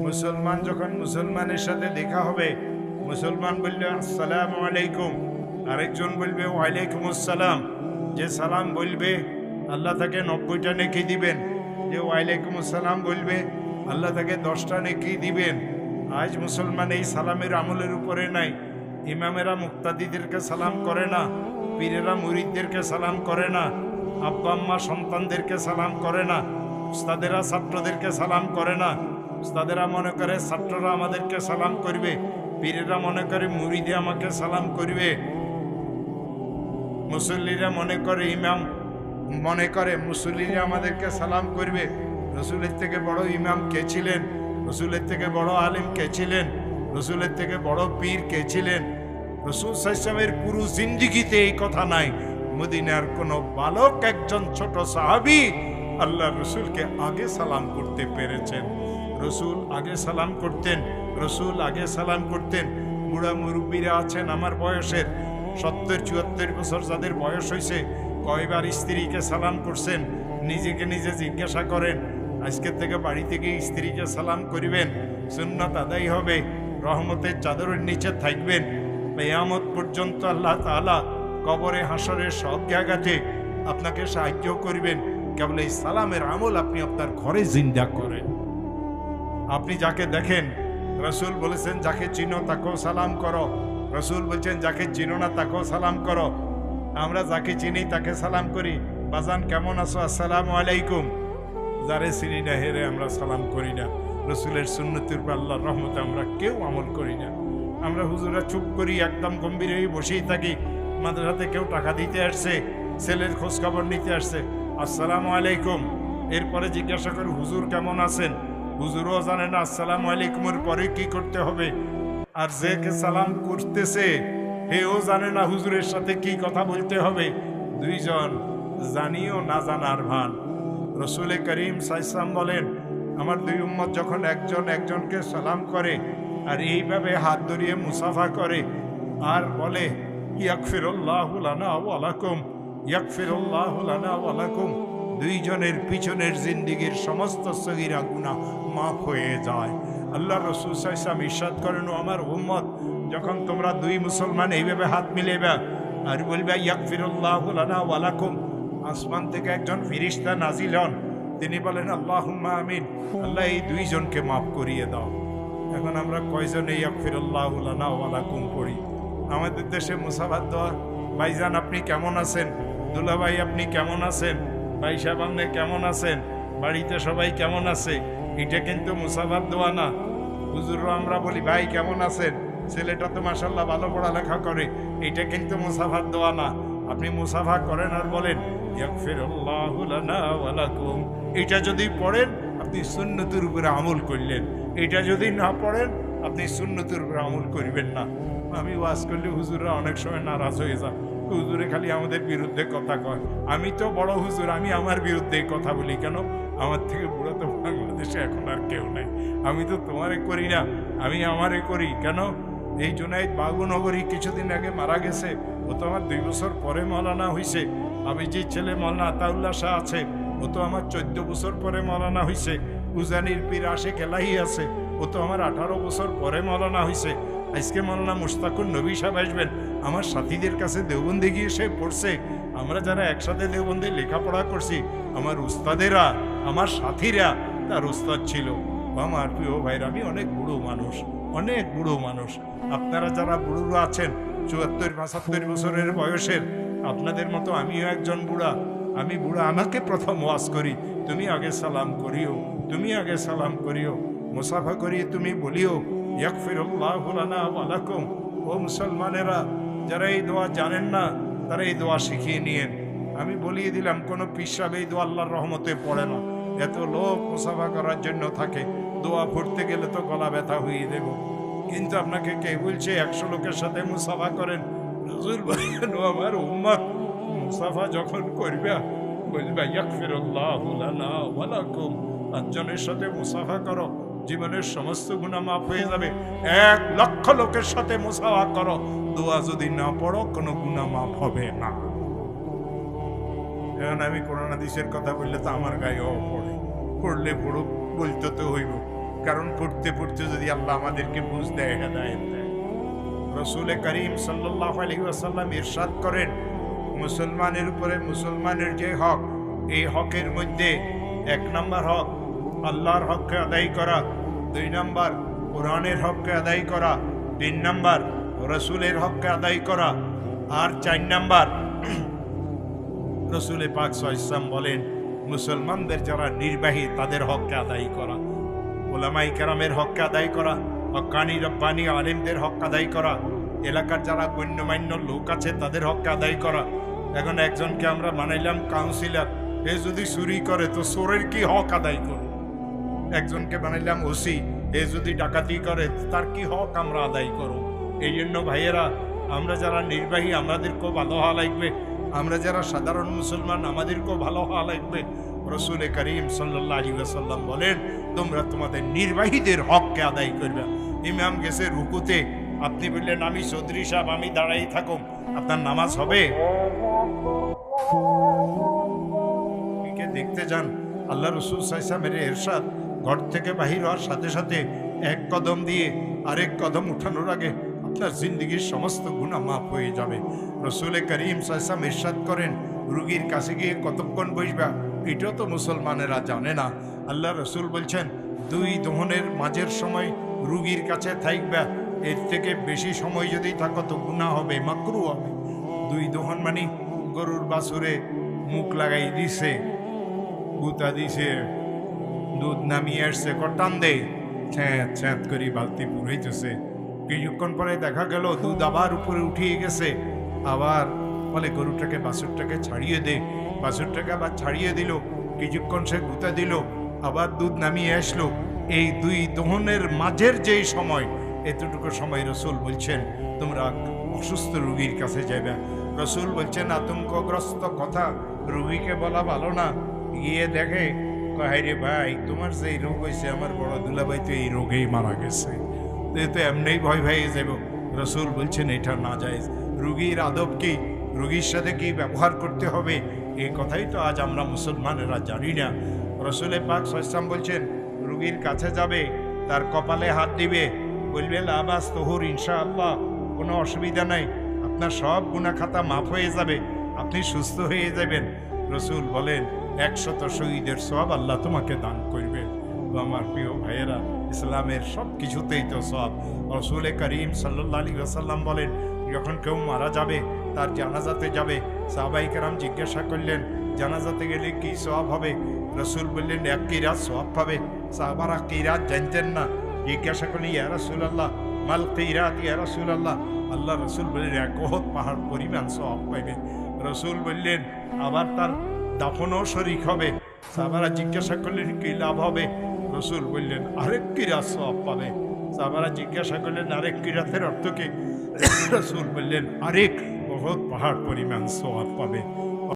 মুসলমান যখন মুসলমানের সাথে দেখা হবে, মুসলমান বললে, আসসালাম আলাইকুম। আরেকজন বলবে, ওয়ালাইকুম আসসালাম। যে সালাম বলবে, আল্লাহ তাকে নব্বইটা নেকি দিবেন। যে ওয়ালাইকুম আসসালাম বলবে, আল্লাহ তাকে দশটা নেকি দিবেন। আজ মুসলমান এই সালামের আমলের উপরে নাই। ইমামেরা মুক্তাদিদেরকে সালাম করে না, পীরেরা মুরিদদেরকে সালাম করে না আব্বা আম্মা সন্তানদেরকে সালাম করে না, উস্তাদেরা ছাত্রদেরকে সালাম করে না। উস্তাদেরা মনে করে, ছাত্ররা আমাদেরকে সালাম করবে, পীরেরা মনে করে, মুরিদে আমাকে সালাম করবে। মুসল্লিরা মনে করে, ইমাম মনে করে, মুসল্লিরা আমাদেরকে সালাম করবে। রসুলের থেকে বড় ইমাম কে ছিলেন? রসুলের থেকে বড় আলিম কে ছিলেন? রসুলের থেকে বড় পীর কে ছিলেন? রসুল সাইসামের পুরো জিন্দিগিতে এই কথা নাই। মদিনার কোন বালক, একজন ছোট সাহাবি আল্লাহ রসুলকে আগে সালাম করতে পেরেছেন। রসুল আগে সালাম করতেন, রসুল আগে সালাম করতেন। বুড়া মুরব্বীরা আছেন আমার বয়সের, সত্তর, চুয়াত্তর বছর যাদের বয়স হয়েছে কয়বার স্ত্রীকে সালাম করছেন, নিজেকে নিজে জিজ্ঞাসা করেন আজকের থেকে বাড়ি থেকে স্ত্রীকে সালাম করিবেন, সুন্নত আদায় হবে, রহমতের চাদরের নিচে থাকবেন। মেয়ামত পর্যন্ত আল্লাহ তাআলা কবরে হাসরের সব জায়গাতে আপনাকে সাহায্য করবেন। কেবল এই সালামের আমল আপনি আপনার ঘরে জিন্দা করেন। আপনি যাকে দেখেন, রসুল বলেছেন, যাকে চিনো তাকেও সালাম করো। রসুল বলছেন, যাকে চিনো না তাকেও সালাম করো। আমরা যাকে চিনি তাকে সালাম করি। বাজান, কেমন আছো? আসসালামু আলাইকুম। যারে চিনি না, হেরে আমরা সালাম করি না। রসুলের সুন্নতির আল্লাহর রহমতে আমরা কেউ আমল করি না। আমরা হুজুরা চুপ করি, একদম গম্ভীর হয়ে বসেই থাকি। আমাদের হাতে কেউ টাকা দিতে আসছে, ছেলের খোঁজখবর নিতে আসছে। আসসালামু আলাইকুম। এরপরে জিজ্ঞাসা করি, হুজুর কেমন আছেন? হুজুরও জানে না, আসসালামু আলাইকুমের পরে কি করতে হবে? আর যে কে সালাম করতেছে, হেও জানে না হুজুরের সাথে কি কথা বলতে হবে। দুইজন জানিও না জানার ভান। রসুলে করিম সাইসাম বলেন, আমার দুই উম্মত যখন একজন একজনকে সালাম করে আর এইভাবে হাত ধরিয়ে মুসাফা করে আর বলে, ইয়াকফিরুল্লাহ লানা ওয়ালাকুম ইয়াকফিরুল্লাহ লানা ওয়ালাকুম দুইজনের পিছনের জিন্দিগির সমস্ত সগিরা গুণা মাফ হয়ে যায়। আল্লাহ রসুল সাইসাম ইরশাদ করেন, "ও আমার উম্মত, যখন তোমরা দুই মুসলমান এইভাবে হাত মিলেবে আর বলবে ইয়াকফিরুল্লাহ লানা ওয়ালাকুম আসমান থেকে একজন ফিরিস্তা নাজিল হন। তিনি বলেন আল্লাহ আমিন। আল্লাহ এই দুইজনকে মাফ করিয়ে দাও। এখন আমরা কয়জন এই আকফিরুল্লাহ লানা ওয়ালাকুম পড়ি? আমাদের দেশে মুসাফাত দেওয়া ভাইজান, আপনি কেমন আছেন? দুলাভাই, আপনি কেমন আছেন? ভাই সাহেব কেমন আছেন? বাড়িতে সবাই কেমন আছে? এটা কিন্তু মুসাফাত দেওয়া না। হুজুরও আমরা বলি, ভাই, কেমন আছেন? ছেলেটা তো মাসাল্লাহ ভালো পড়ালেখা করে। এটা কিন্তু মুসাফাত দেওয়া না। আপনি মুসাফা করেন আর বলেন এটা যদি পড়েন, আপনি সুন্নতের উপরে আমল করলেন। এটা যদি না পড়েন, আপনি সুন্নতের উপরে আমল করবেন না। আমি ওয়াজ করলে হুজুররা অনেক সময় নারাজ হয়ে যায় হুজুরে খালি আমাদের বিরুদ্ধে কথা কয়। আমি তো বড় হুজুর, আমি আমার বিরুদ্ধে কথা বলি কেন? আমার থেকে বুড়ো তো বাংলাদেশে এখন আর কেউ নাই। আমি তো তোমারে করি না, আমি আমারে করি। কেন? এই জুনাইদ বাগুনগরী কিছুদিন আগে মারা গেছে। ও তো আমার দুই বছর পরে মলানা হয়েছে আমি যে ছেলে মৌলানা আতাউল্লাহ শাহ আছে, ও তো আমার চোদ্দ বছর পরে মলানা হয়েছে উজানির পীর আসে কেলাই আছে, ও তো আমার আঠারো বছর পরে মলানা হয়েছে আজকে মলানা মুস্তাকুর নবী সাহেব আসবেন। আমার সাথীদের কাছে দেওবন্দি গিয়ে সে পড়ছে। আমরা যারা একসাথে দেওবন্দি লেখাপড়া করছি, আমার উস্তাদেরা, আমার সাথীরা, তার উস্তাদ ছিল। আমার প্রিয় ভাইরা, আমি অনেক বুড়ো মানুষ, অনেক বুড়ো মানুষ। আপনারা যারা বুড়ো আছেন, চুয়াত্তর, পঁচাত্তর বছরের বয়সের, আপনাদের মতো আমিও একজন বুড়া। আমি বুড়া, আমাকে প্রথম ওয়াজ করি, তুমি আগে সালাম করিও, তুমি আগে সালাম করিও, মুসাফা করিয়ে তুমি বলিও ইয়াকফিরুল্লাহু ও মুসলমানেরা যারা এই দোয়া জানেন না, তারা এই দোয়া শিখিয়ে নিয়েন। আমি বলিয়ে দিলাম, কোনো পিসাব এই দোয়া আল্লাহর রহমতে পড়ে না। এত লোক মুসাফা করার জন্য থাকে। দোয়া ফুটতে গেলে তো গলা ব্যথা হয়ে দেব কিন্তু আপনাকে কে বলছে, একশো লোকের সাথে মুসাফা করেন? ও আমার উম্মত মুসাফা যখন করবে, বলবে লাকুম। পাঁচজনের সাথে মুসাফা করো। জীবনের সমস্ত গুণা মাফ হয়ে যাবে। এক লক্ষ লোকের সাথে মুসাফা করো। দোয়া যদি না পড়ো, কোনো গুণা মাফ হবে না। এখন আমি করোনা দিশের কথা বললে তো আমার গায়েও পড়ে। পড়লে পড়ুক, বলতে তো হইব। কারণ পড়তে পড়তে যদি আল্লাহ আমাদেরকে বুঝ দেয়, হেদায়েত দেয়। রসুলে করিম সাল্লাহ আলহি আসাল্লাম ইরশাদ করেন, মুসলমানের উপরে মুসলমানের যে হক, এই হকের মধ্যে এক নম্বর হক আল্লাহর হককে আদায় করা। দুই নম্বর, কোরআনের হককে আদায় করা। তিন নম্বর, রসুলের হককে আদায় করা। আর চার নম্বর, রসুলে পাক ইসলাম বলেন, মুসলমানদের যারা নির্বাহী, তাদের হককে আদায় করা। ওলামাই কেরামের হককে আদায় করা। হকানি, রব্বানি আলিমদের হক আদায় করা। এলাকার যারা গণ্যমান্য লোক আছে, তাদের হককে আদায় করা। এখন একজনকে আমরা বানাইলাম কাউন্সিলর এ যদি চুরি করে, তো চোরের কি হক আদায় করব? একজনকে বানাইলাম ওসি, এ যদি ডাকাতি করে, তার কি হক আমরা আদায় করব? এই জন্য ভাইয়েরা, আমরা যারা নির্বাহী, আমাদেরকেও ভালো হওয়া লাগবে। আমরা যারা সাধারণ মুসলমান, আমাদেরকেও ভালো হওয়া লাগবে। রসুল করিম সাল্লাহ আলী সাল্লাম বলেন, তোমরা তোমাদের নির্বাহীদের হককে আদায় করবে। ইমাম গেছে রুকুতে, আপনি বললেন, আমি চৌধুরী সাহেব, আমি দাঁড়াই থাকুম। আপনার নামাজ হবে? দেখতে যান আল্লাহ রসুল সাইসামের এরশাদ ঘর থেকে বাহির হওয়ার সাথে সাথে এক কদম দিয়ে আরেক কদম উঠানোর আগে আপনার জিন্দগির সমস্ত গুণা মাফ হয়ে যাবে। রসুলে করিম সাইসাম ইরশাদ করেন, রুগীর কাছে গিয়ে কতক্ষণ বসবা? এটাও তো মুসলমানেরা জানে না। আল্লাহ রসুল বলছেন, দুই দোহনের মাঝের সময় রুগীর কাছে থাকবা এর থেকে বেশি সময় যদি থাকো তো গুণা হবে, মাকরু হবে। দুই দোহন মানে গরুর বাছুরে মুখ লাগাই দিছে, গুতা দিছে। দুধ নামিয়ে আসছে কটান দে। ছ্যাঁত ছ্যাঁত করে বালতি পুরাইতেছে কিছুক্ষণ পরে দেখা গেল দুধ আবার উপরে উঠিয়ে গেছে। আবার বলে, গরুটাকে বাছুরটাকে ছাড়িয়ে দে। বাছুরটাকে আবার ছাড়িয়ে দিল। কিছুক্ষণ সে গুতা দিল। আবার দুধ নামিয়ে আসলো। এই দুই দহনের মাঝের যেই সময়, এতটুকু সময় রসুল বলছেন, তোমরা অসুস্থ রুগীর কাছে যাবে রসুল বলছেন, আতঙ্কগ্রস্ত কথা, রুগীকে বলা ভালো না। গিয়ে দেখে কয় রে ভাই, তোমার যে রোগ হয়েছে, আমার বড় দুলাভাই তো এই রোগেই মারা গেছে। এ তো এমনি ভয় ভয়ে যাব। রসুল বলছেন, এটা না যায়। রুগীর আদব কি? রুগীর সাথে কি ব্যবহার করতে হবে? এই কথাই তো আজ আমরা মুসলমানেরা জানি না। রসুলে পাক সস্তাম বলছেন, রুগীর কাছে যাবে, তার কপালে হাত দিবে। বলবে লাবাস তহুর ইনশা আল্লাহ কোনো অসুবিধা নাই। আপনার সব গুণাখাতা মাফ হয়ে যাবে। আপনি সুস্থ হয়ে যাবেন। রসুল বলেন একশত শহীদের সব আল্লাহ তোমাকে দান করবে। তো আমার প্রিয় ভাইয়েরা, ইসলামের সব কিছুতেই তো সব। রসুল করিম সাল্লাহ আলী আসাল্লাম বলেন, যখন কেউ মারা যাবে, তার জানাজাতে যাবে। সাহাবাই কারাম জিজ্ঞাসা করলেন, জানাজাতে গেলে কি সব হবে? রসুল বললেন, এক কিরাত সব পাবে? সাহাবারা কিরাত জানতেন না? জিজ্ঞাসা করলেন, ইয়া রসুল আল্লাহ মাল কিরাত ইয়া রসুল আল্লাহ আল্লাহ রসুল বললেন, এক পাহাড় পরিমাণ সব পাইবে। রসুল বললেন, আবার তার দাফনও শরিক হবে। সাহাবারা জিজ্ঞাসা করলেন, কি লাভ হবে? রসুল বললেন আরেক কিরাত সব পাবে। সাহাবারা জিজ্ঞাসা করলেন আরেক কিরাতের অর্থ কি? রসুল বললেন, আরেক বহুত পাহাড় পরিমাণ সব পাবে।